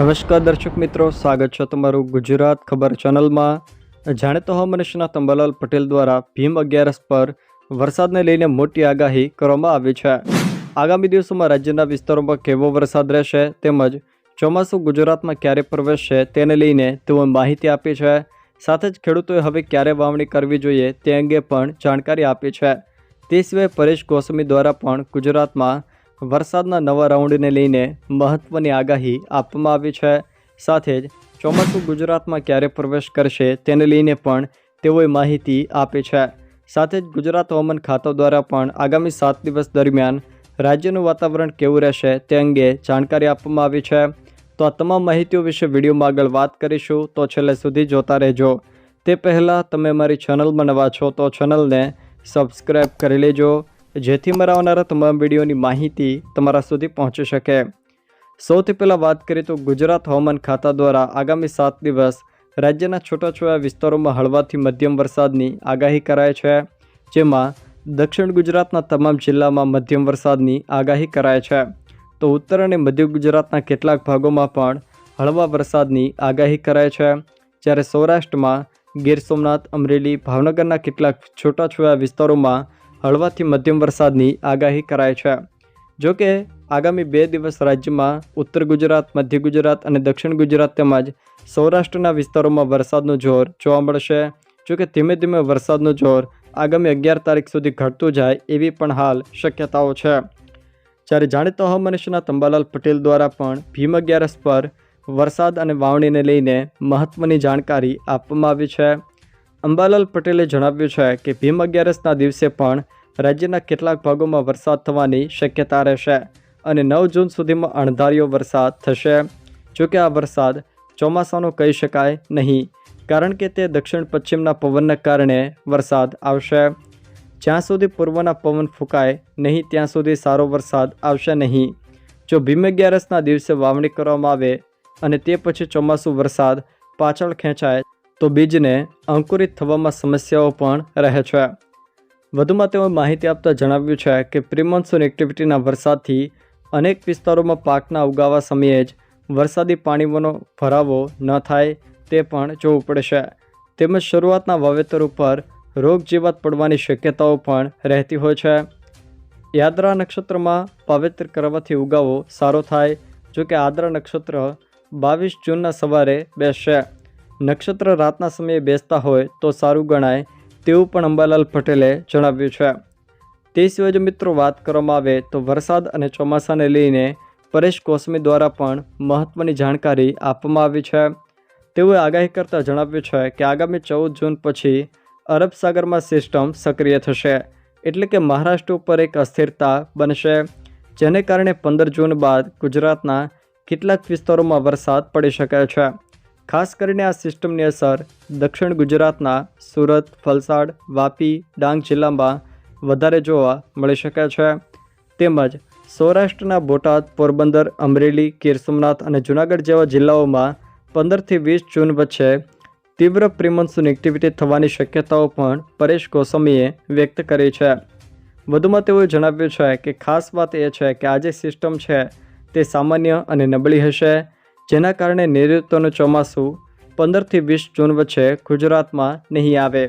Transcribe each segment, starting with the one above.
નમસ્કાર દર્શક મિત્રો, સ્વાગત છે તમારું ગુજરાત ખબર ચેનલમાં. જાણીતો હવામાન તંબાલાલ પટેલ દ્વારા ભીમ અગિયારસ પર વરસાદને લઈને મોટી આગાહી કરવામાં આવી છે. આગામી દિવસોમાં રાજ્યના વિસ્તારોમાં કેવો વરસાદ રહેશે તેમજ ચોમાસું ગુજરાતમાં ક્યારે પ્રવેશશે તેને લઈને તેઓ માહિતી આપી છે. સાથે જ ખેડૂતોએ હવે ક્યારે વાવણી કરવી જોઈએ તે અંગે પણ જાણકારી આપી છે. તે સિવાય પરેશ ગોસ્વામી દ્વારા પણ ગુજરાતમાં વરસાદના નવા રાઉન્ડને લઈને મહત્ત્વની આગાહી આપવામાં આવી છે. સાથે જ ચોમાસું ગુજરાતમાં ક્યારે પ્રવેશ કરશે તેને લઈને પણ તેઓએ માહિતી આપી છે. સાથે જ ગુજરાત હવામાન ખાતા દ્વારા પણ આગામી સાત દિવસ દરમિયાન રાજ્યનું વાતાવરણ કેવું રહેશે તે અંગે જાણકારી આપવામાં આવી છે. તો આ તમામ માહિતીઓ વિશે વિડીયોમાં આગળ વાત કરીશું. તો છેલ્લે સુધી જોતા રહેજો. તે પહેલાં તમે મારી ચેનલમાં નવા છો તો ચેનલને સબસ્ક્રાઈબ કરી લેજો. જેથી મારા આવનારા તમામ વિડીયોની માહિતી તમારા સુધી પહોંચી શકે. સૌથી પહેલાં વાત કરીએ તો ગુજરાત હવામાન ખાતા દ્વારા આગામી સાત દિવસ રાજ્યના છૂટાછવાયા વિસ્તારોમાં હળવાથી મધ્યમ વરસાદની આગાહી કરાય છે, જેમાં દક્ષિણ ગુજરાતના તમામ જિલ્લામાં મધ્યમ વરસાદની આગાહી કરાય છે. તો ઉત્તર અને મધ્ય ગુજરાતના કેટલાક ભાગોમાં પણ હળવા વરસાદની આગાહી કરાય છે. જ્યારે સૌરાષ્ટ્રમાં ગીર સોમનાથ, અમરેલી, ભાવનગરના કેટલાક છૂટાછવાયા વિસ્તારોમાં હળવાથી મધ્યમ વરસાદની આગાહી કરાય છે. જો કે, આગામી બે દિવસ રાજ્યમાં ઉત્તર ગુજરાત, મધ્ય ગુજરાત અને દક્ષિણ ગુજરાત તેમજ સૌરાષ્ટ્રના વિસ્તારોમાં વરસાદનું જોર જોવા મળશે. જો કે, ધીમે ધીમે વરસાદનું જોર આગામી અગિયાર તારીખ સુધી ઘટતું જાય એવી પણ હાલ શક્યતાઓ છે. જ્યારે જાણીતા હવામાન તંબાલાલ પટેલ દ્વારા પણ ભીમ અગિયારસ પર વરસાદ અને વાવણીને લઈને મહત્ત્વની જાણકારી આપવામાં આવી છે. અંબાલાલ પટેલે જણાવ્યું છે કે ભીમ અગિયારસના દિવસે પણ રાજ્યના કેટલાક ભાગોમાં વરસાદ થવાની શક્યતા રહેશે અને નવ જૂન સુધીમાં અણધાર્યો વરસાદ થશે. જોકે આ વરસાદ ચોમાસાનો કહી શકાય નહીં, કારણ કે તે દક્ષિણ પશ્ચિમના પવનના કારણે વરસાદ આવશે. જ્યાં સુધી પૂર્વના પવન ફૂંકાય નહીં, ત્યાં સુધી સારો વરસાદ આવશે નહીં. જો ભીમ અગિયારસના દિવસે વાવણી કરવામાં આવે અને તે પછી ચોમાસું વરસાદ પાછળ ખેંચાય તો બીજને અંકુરિત થવામાં સમસ્યાઓ પણ રહે છે. વધુમાં તેઓએ માહિતી આપતા જણાવ્યું છે કે પ્રિમોન્સૂન એક્ટિવિટીના વરસાદથી અનેક વિસ્તારોમાં પાકના ઉગાવા સમયે જ વરસાદી પાણીઓનો ભરાવો ન થાય તે પણ જોવું પડશે. તેમજ શરૂઆતના વાવેતર ઉપર રોગ જીવાત પડવાની શક્યતાઓ પણ રહેતી હોય છે. યાદ્રા નક્ષત્રમાં વાવેતર કરવાથી ઉગાવો સારો થાય જો કે આદ્રા નક્ષત્ર બાવીસ જૂનના સવારે બેસશે. નક્ષત્ર રાતના સમયે બેસતા હોય તો સારું ગણાય તેવું પણ અંબાલાલ પટેલે જણાવ્યું છે. તે સિવાય જો મિત્રો વાત કરવામાં આવે તો વરસાદ અને ચોમાસાને લઈને પરેશ કોસમી દ્વારા પણ મહત્ત્વની જાણકારી આપવામાં આવી છે. તેઓએ આગાહી કરતાં જણાવ્યું છે કે આગામી ચૌદ જૂન પછી અરબ સાગરમાં સિસ્ટમ સક્રિય થશે, એટલે કે મહારાષ્ટ્ર ઉપર એક અસ્થિરતા બનશે, જેને કારણે પંદર જૂન બાદ ગુજરાતના કેટલાક વિસ્તારોમાં વરસાદ પડી શકે છે. ખાસ કરીને આ સિસ્ટમની અસર દક્ષિણ ગુજરાતના સુરત, વલસાડ, વાપી, ડાંગ જિલ્લામાં વધારે જોવા મળી શકે છે. તેમજ સૌરાષ્ટ્રના બોટાદ, પોરબંદર, અમરેલી, ગીર સોમનાથ અને જૂનાગઢ જેવા જિલ્લાઓમાં પંદરથી વીસ જૂન વચ્ચે તીવ્ર પ્રિમોન્સૂન એક્ટિવિટી થવાની શક્યતાઓ પણ પરેશ ગોસ્વામીએ વ્યક્ત કરી છે. વધુમાં તેઓએ જણાવ્યું છે કે ખાસ વાત એ છે કે આ જે સિસ્ટમ છે તે સામાન્ય અને નબળી હશે. જેના કારણે નૈઋત્યનું ચોમાસું પંદરથી વીસ જૂન વચ્ચે ગુજરાતમાં નહીં આવે.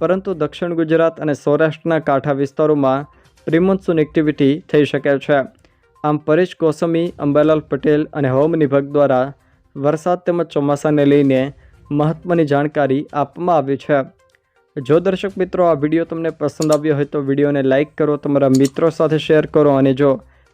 પરંતુ દક્ષિણ ગુજરાત અને સૌરાષ્ટ્રના કાંઠા વિસ્તારોમાં પ્રિમોન્સૂન એક્ટિવિટી થઈ શકે છે. આમ પરેશ ગોસ્વામી અંબાલાલ પટેલ અને હવામાન વિભાગ દ્વારા વરસાદ તેમજ ચોમાસાને લઈને મહત્ત્વની જાણકારી આપવામાં આવી છે. જો દર્શક મિત્રો આ વીડિયો તમને પસંદ આવ્યો હોય તો વિડીયોને લાઇક કરો, તમારા મિત્રો સાથે શેર કરો અને જો